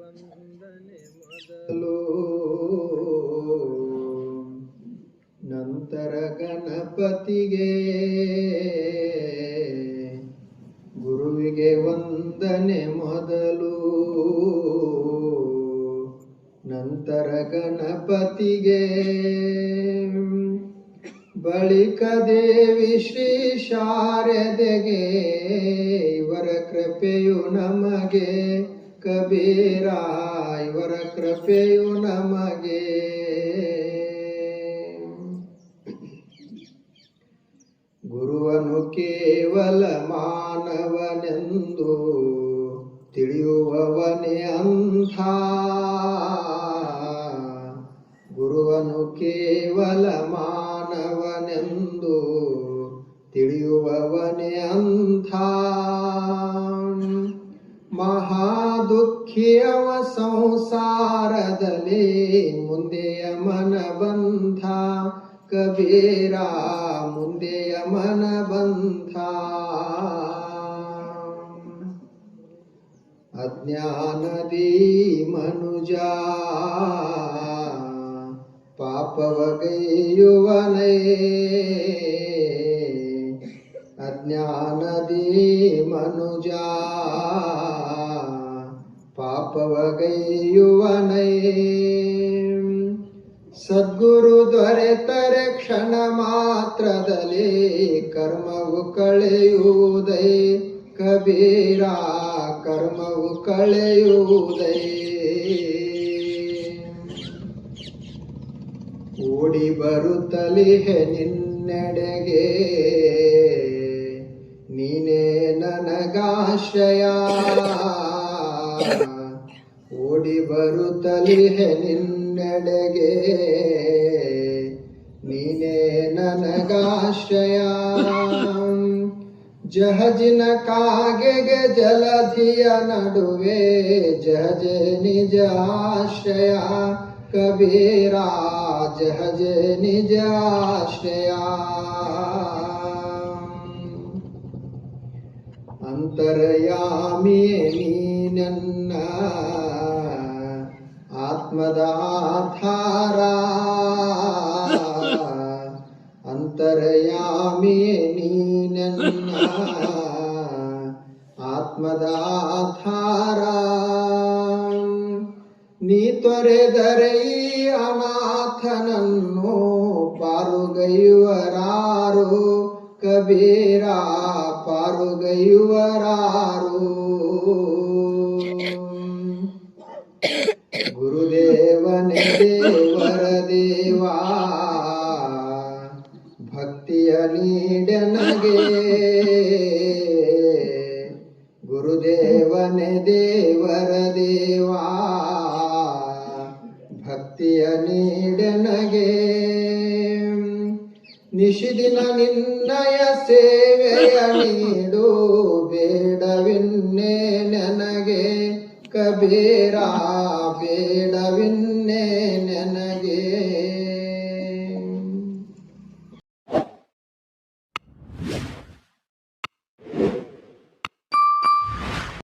ವಂದನೆ ಮೊದಲು. ನಂತರ ಗಣಪತಿಗೆ ಗುರುವಿಗೆ ವಂದನೆ ಮೊದಲು. ನಂತರ ಗಣಪತಿಗೆ ಬಳಿಕ ದೇವಿ ಶ್ರೀ ಶಾರದೆಗೆ ಇವರ ಕೃಪೆಯು ನಮಗೆ ಕಬೀರ ಇವರ ಕೃಪೆಯು ನಮಗೆ. ಗುರುವನು ಕೇವಲ ಮಾನವನೆಂದು ತಿಳಿಯುವವನೇ ಅಂಥ. ಗುರುವನು ಕೇವಲ ಮಾನವನೆಂದು ತಿಳಿಯುವವನೇ ಅಂಥ. ಮಹಾದುಃಖಿಯವ ಸಂಸಾರದಲ್ಲಿ ಮುಂದೆಯ ಮನ ಬಂಧ ಕಬೀರ ಮುಂದೆಯ ಮನ ಬಂಧ ಅಜ್ಞಾನದಿ ಮನುಜ ಪಾಪವಗೈಯುವನೇ ಅಜ್ಞಾನದಿ ಮನುಜ ಪಾಪವಗೈಯುವನೇ. ಸದ್ಗುರು ದೊರೆತರೆ ಕ್ಷಣ ಮಾತ್ರದಲ್ಲಿ ಕರ್ಮವು ಕಳೆಯುವುದೇ. ಕಬೀರ, ಕರ್ಮವು ಕಳೆಯುವುದೇ. ಓಡಿ ಬರುತ್ತಲಿಹೆ ನಿನ್ನೆಡೆಗೆ. ನೀನೇ ನನಗಾಶ್ರಯ. ಓಡಿ ಬರುತ್ತಲಿಹೆ ನಿನ್ನೆಡೆಗೆ ನೀನೇ ನನಗಾಶ್ರಯ ಜಹಜಿನ ಕಾಗೆಗೆ ಜಲಧಿಯ ನಡುವೆ ಜಹಜ ನಿಜ ಆಶ್ರಯ ಕಬೀರ ಜಹಜ ನಿಜ ಆಶ್ರಯ ಅಂತರ್ಯಾಮಿಯೇ ನೀನನ್ನ ಆತ್ಮದ ಆಧಾರ. ಅಂತರ್ಯಾಮಿಯೇ ನೀನನ್ನ ಆತ್ಮದ ಆಧಾರ. ನೀ ತೊರೆದರೆ ಅನಾಥನನ್ನು ಪಾರುಗೈವರಾರು ಕಬೀರ. ಪಾರುಗೈಯುವರಾರು ಗುರುದೇವನೇ ದೇವರ ದೇವಾ ಭಕ್ತಿಯ ನೀಡನಗೆ ಗುರುದೇವನೇ ದೇವರ ದೇವಾ ನಿಶಿದಿನ ನಿನ್ನಯ ಸೇವೆಯ ನೀಡು ಬೇಡವಿನ್ನೆ ನನಗೆ. ಕಬೀರ ಬೇಡವಿನ್ನೆ ನನಗೆ.